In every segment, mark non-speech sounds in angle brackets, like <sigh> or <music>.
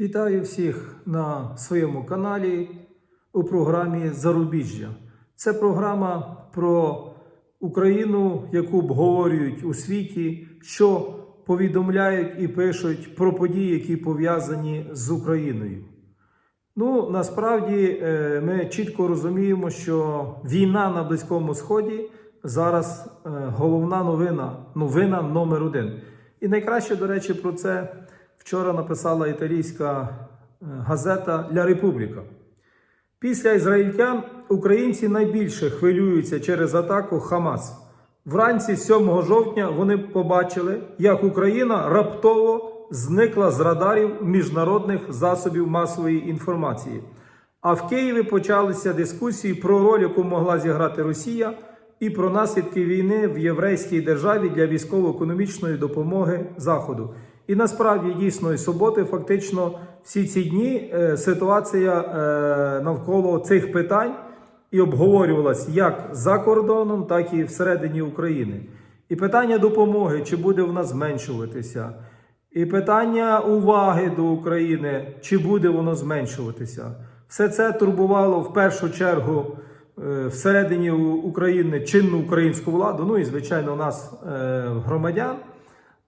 Вітаю всіх на своєму каналі у програмі Зарубіжжя. Це програма про Україну, яку обговорюють у світі, що повідомляють і пишуть про події, які пов'язані з Україною. Ну, насправді е, ми чітко розуміємо, що війна на Близькому Сході зараз е, головна новина, новина номер один. І найкраще, до речі, про це вчора написала італійська е, газета Ля Републіка. Після ізраїльтян українці найбільше хвилюються через атаку Хамас. Вранці 7 жовтня вони побачили, як Україна раптово зникла з радарів міжнародних засобів масової інформації. А в Києві почалися дискусії про роль, яку могла зіграти Росія, і про наслідки війни в єврейській державі для військово-економічної допомоги Заходу. І насправді дійсно і суботи, фактично, всі ці дні е, ситуація е, навколо цих питань і обговорювалась як за кордоном, так і всередині України. І питання допомоги, чи буде вона зменшуватися, і питання уваги до України, чи буде воно зменшуватися. Все це турбувало в першу чергу е, всередині України чинну українську владу, ну і звичайно нас, громадян.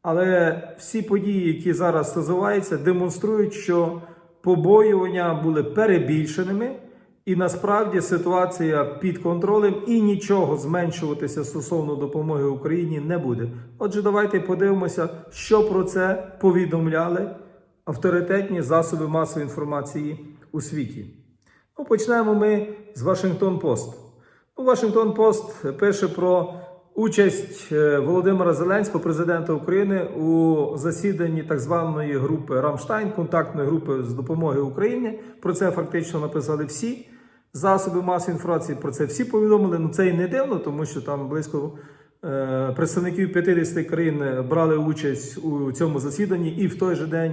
Але всі події, які зараз називаються, демонструють, що побоювання були перебільшеними, і насправді ситуація під контролем і нічого зменшуватися стосовно допомоги Україні не буде. Отже, давайте подивимося, що про це повідомляли авторитетні засоби масової інформації у світі. Ну, почнемо ми з Вашингтон Пост. Ну, Вашингтон Пост пише про участь е, Володимира Зеленського, президента України, у засіданні так званої групи Рамштайн, контактної групи з допомоги Україні. Про це фактично написали всі засоби масової інформації. Про це всі повідомили. Ну це і не дивно, тому що там близько е, представників 50 країн брали участь у цьому засіданні, і в той же день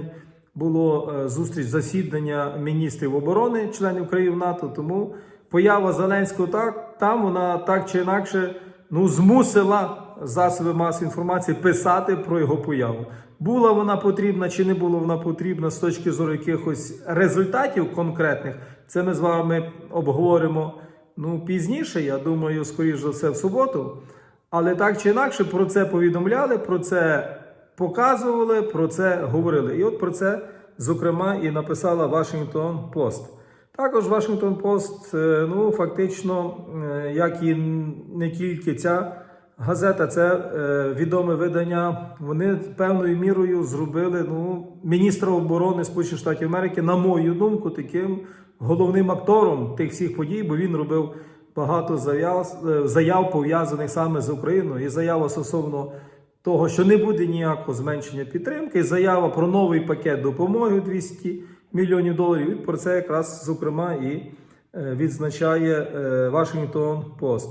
було е, зустріч засідання міністрів оборони, членів країн НАТО. Тому поява Зеленського так там вона так чи інакше ну змусила засоби масової інформації писати про його появу. Була вона потрібна чи не була вона потрібна з точки зору якихось результатів конкретних. Це ми з вами обговоримо ну пізніше. Я думаю, скоріш за все в суботу. Але так чи інакше про це повідомляли, про це показували, про це говорили. І от про це, зокрема, і написала Вашингтон Пост. Також Вашингтон Пост, е, ну фактично, е, як і не тільки ця газета, це е, відоме видання. Вони певною мірою зробили ну, міністра оборони Сполучених Штатів Америки, на мою думку, таким головним актором тих всіх подій, бо він робив багато заяв, заяв пов'язаних саме з Україною, і заява стосовно того, що не буде ніякого зменшення підтримки, заява про новий пакет допомоги у 200 мільйонів доларів. І про це якраз зокрема і е, відзначає е, Вашингтон Пост.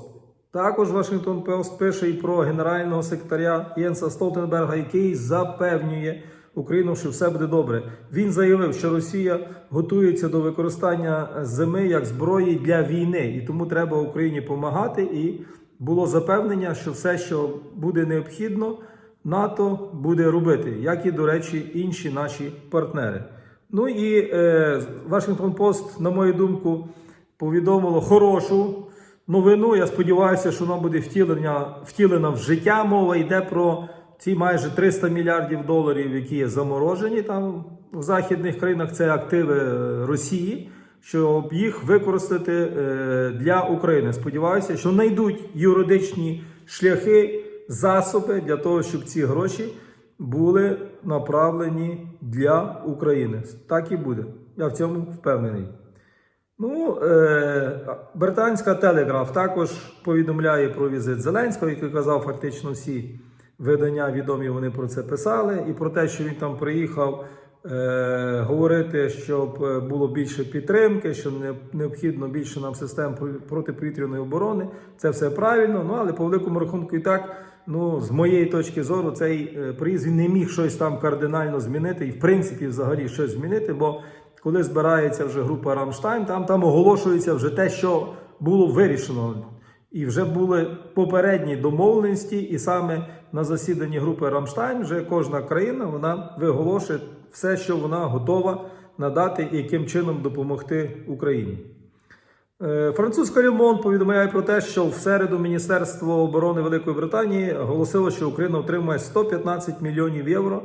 Також Вашингтон Пост пише і про генерального секретаря Єнса Столтенберга, який запевнює Україну, що все буде добре. Він заявив, що Росія готується до використання зими як зброї для війни, і тому треба Україні допомагати. І було запевнення, що все, що буде необхідно, НАТО буде робити, як і, до речі, інші наші партнери. Ну і е, Вашингтон Пост, на мою думку, повідомило хорошу новину. Я сподіваюся, що вона буде втілення, втілена в життя. Мова йде про ці майже 300 мільярдів доларів, які є заморожені там в західних країнах. Це активи е, Росії, щоб їх використати е, для України. Сподіваюся, що знайдуть юридичні шляхи, засоби для того, щоб ці гроші були направлені для України. Так і буде. Я в цьому впевнений. Ну, е, британська телеграф також повідомляє про візит Зеленського, який казав, фактично всі видання відомі вони про це писали, і про те, що він там приїхав е, говорити, щоб е, було більше підтримки, що не, необхідно більше нам систем протиповітряної оборони. Це все правильно. Ну але по великому рахунку і так. Ну, з моєї точки зору, цей е, приїзд він не міг щось там кардинально змінити, і в принципі взагалі щось змінити, бо коли збирається вже група Рамштайн, там, там оголошується вже те, що було вирішено. І вже були попередні домовленості, і саме на засіданні групи Рамштайн вже кожна країна вона виголошує все, що вона готова надати і яким чином допомогти Україні. Е, Французька Люмон повідомляє про те, що в середу Міністерство оборони Великої Британії оголосило, що Україна отримає 115 мільйонів євро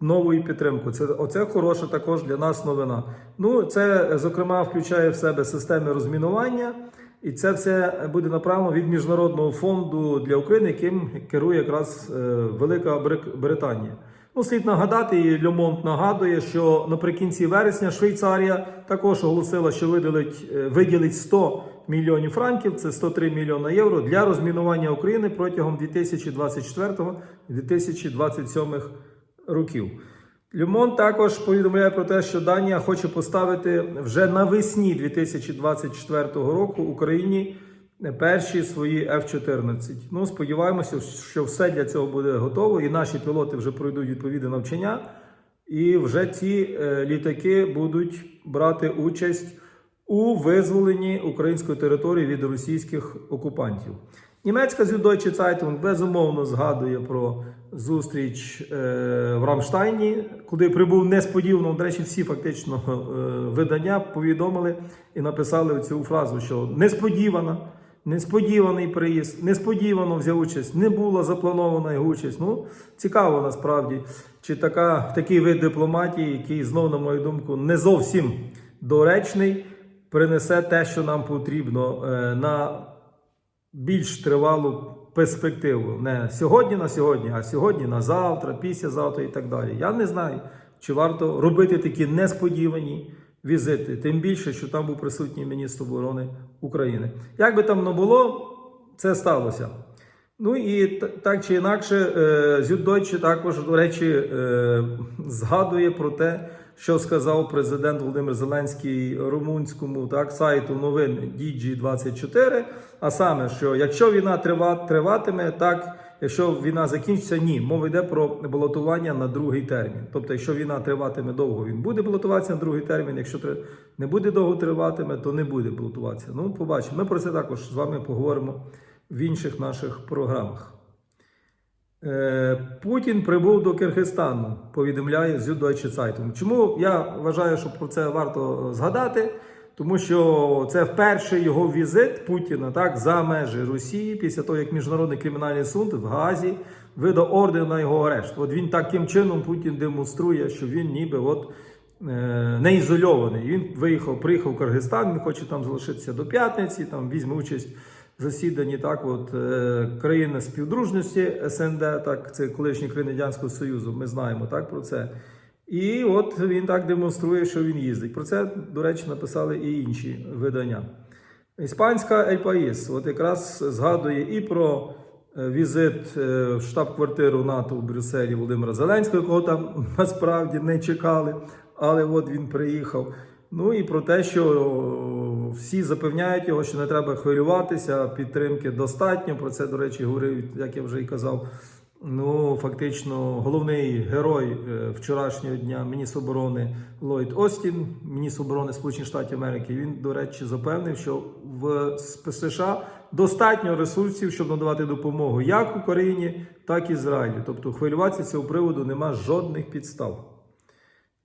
нової підтримки. Це оце хороша також для нас новина. Ну це зокрема включає в себе системи розмінування, і це все буде направлено від міжнародного фонду для України, яким керує якраз е, Велика Британія. Ну, слід нагадати, і Льомонт нагадує, що наприкінці вересня Швейцарія також оголосила, що виділить, е, виділить 100 мільйонів франків, це 103 мільйона євро для розмінування України протягом 2024-2027 років. Люмон також повідомляє про те, що Данія хоче поставити вже навесні 2024 року Україні перші свої F-14. Ну, сподіваємося, що все для цього буде готово, і наші пілоти вже пройдуть відповідне навчання, і вже ці е, літаки будуть брати участь у визволенні української території від російських окупантів. Німецька Süddeutsche Zeitung безумовно згадує про зустріч е, в Рамштайні, куди прибув несподівано. До речі, всі фактично е, видання повідомили і написали цю фразу, що несподівана, несподіваний приїзд, несподівано взяв участь, не була запланована його участь. Ну, цікаво насправді, чи така, такий вид дипломатії, який знов, на мою думку, не зовсім доречний, принесе те, що нам потрібно е, на більш тривалу перспективу. Не сьогодні на сьогодні, а сьогодні на завтра, післязавтра і так далі. Я не знаю, чи варто робити такі несподівані візити, тим більше, що там був присутній міністр оборони України. Як би там не було, це сталося. Ну і так чи інакше, Зюддойче також, до речі, е, згадує про те, що сказав президент Володимир Зеленський румунському так, сайту новин DG24, а саме, що якщо війна трива, триватиме, так, якщо війна закінчиться, ні. Мова йде про балотування на другий термін. Тобто, якщо війна триватиме довго, він буде балотуватися на другий термін. Якщо не буде довго триватиме, то не буде балотуватися. Ну, побачимо. Ми про це також з вами поговоримо в інших наших програмах. Е, Путін прибув до Киргизстану, повідомляє Süddeutsche Zeitung. Чому я вважаю, що про це варто згадати? Тому що це вперше його візит Путіна так за межі Росії після того, як міжнародний кримінальний суд в Газі видав ордер на його арешт. От він таким чином Путін демонструє, що він ніби от е, не ізольований. Він виїхав, приїхав в Киргизстан, він хоче там залишитися до п'ятниці, там візьме участь в засіданні так, от, е, країни співдружності СНД, так, це колишні країни Радянського Союзу, ми знаємо так, про це. І от він так демонструє, що він їздить. Про це, до речі, написали і інші видання. Іспанська Ель Паїс от якраз згадує і про е, візит е, в штаб-квартиру НАТО у Брюсселі Володимира Зеленського, якого там <laughs> насправді не чекали, але от він приїхав. Ну і про те, що всі запевняють його, що не треба хвилюватися, підтримки достатньо. Про це, до речі, говорив, як я вже і казав. Ну, фактично, головний герой е, вчорашнього дня, міністр оборони Ллойд Остін, міністр оборони Сполучених Штатів Америки. Він, до речі, запевнив, що в США достатньо ресурсів, щоб надавати допомогу як Україні, так і Ізраїлю. Тобто хвилюватися цього приводу нема жодних підстав.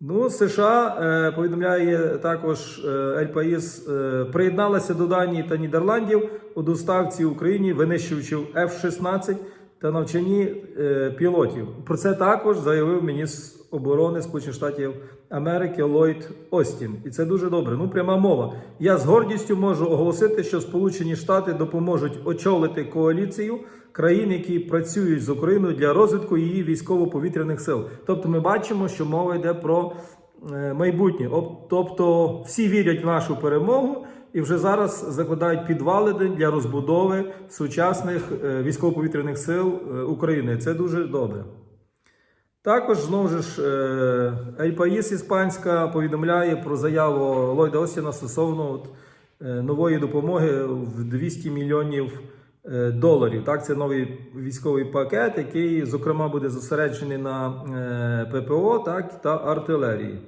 Ну, США е, повідомляє також е, Ель Паїс, приєдналася до Данії та Нідерландів у доставці Україні винищувачів F-16 та навчанні е, пілотів. Про це також заявив міністр оборони Сполучених Штатів Америки Ллойд Остін. І це дуже добре. Ну, пряма мова. Я з гордістю можу оголосити, що Сполучені Штати допоможуть очолити коаліцію країн, які працюють з Україною для розвитку її військово-повітряних сил. Тобто, ми бачимо, що мова йде про е, майбутнє. Об- Тобто, всі вірять в нашу перемогу. І вже зараз закладають підвалини для розбудови сучасних е, військово-повітряних сил е, України. Це дуже добре. Також знову ж Ель Паїс іспанська повідомляє про заяву Ллойда Остіна стосовно е, нової допомоги в 200 мільйонів доларів. Так, це новий військовий пакет, який, зокрема, буде зосереджений на ППО так, та артилерії.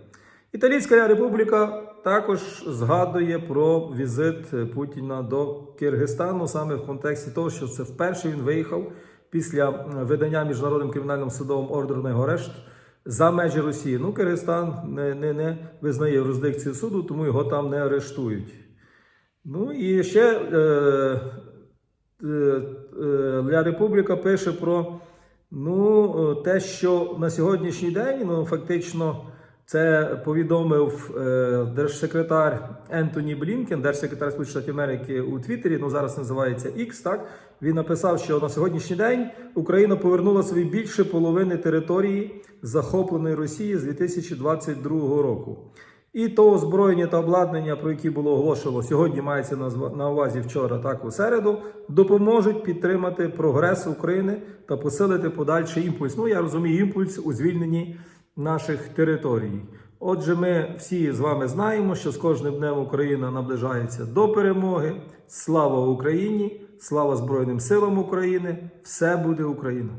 Італійська Республіка також згадує про візит Путіна до Киргизстану саме в контексті того, що це вперше він виїхав після видання міжнародним кримінальним судовим ордеру його арешт за межі Росії. Ну, Киргизстан не, не, не визнає юрисдикцію суду, тому його там не арештують. Ну і ще е, е, е, Ля Републіка пише про ну, е, те, що на сьогоднішній день ну, фактично це повідомив е, держсекретар Ентоні Блінкен, держсекретар Сполучених Штатів Америки у Твіттері, ну зараз називається X, так він написав, що на сьогоднішній день Україна повернула собі більше половини території, захопленої Росії з 2022 року. І то озброєння та обладнання, про які було оголошено сьогодні, мається на увазі вчора, так у середу, допоможуть підтримати прогрес України та посилити подальший імпульс. Ну я розумію, імпульс у звільненні наших територій. Отже, ми всі з вами знаємо, що з кожним днем Україна наближається до перемоги. Слава Україні! Слава Збройним силам України! Все буде Україна!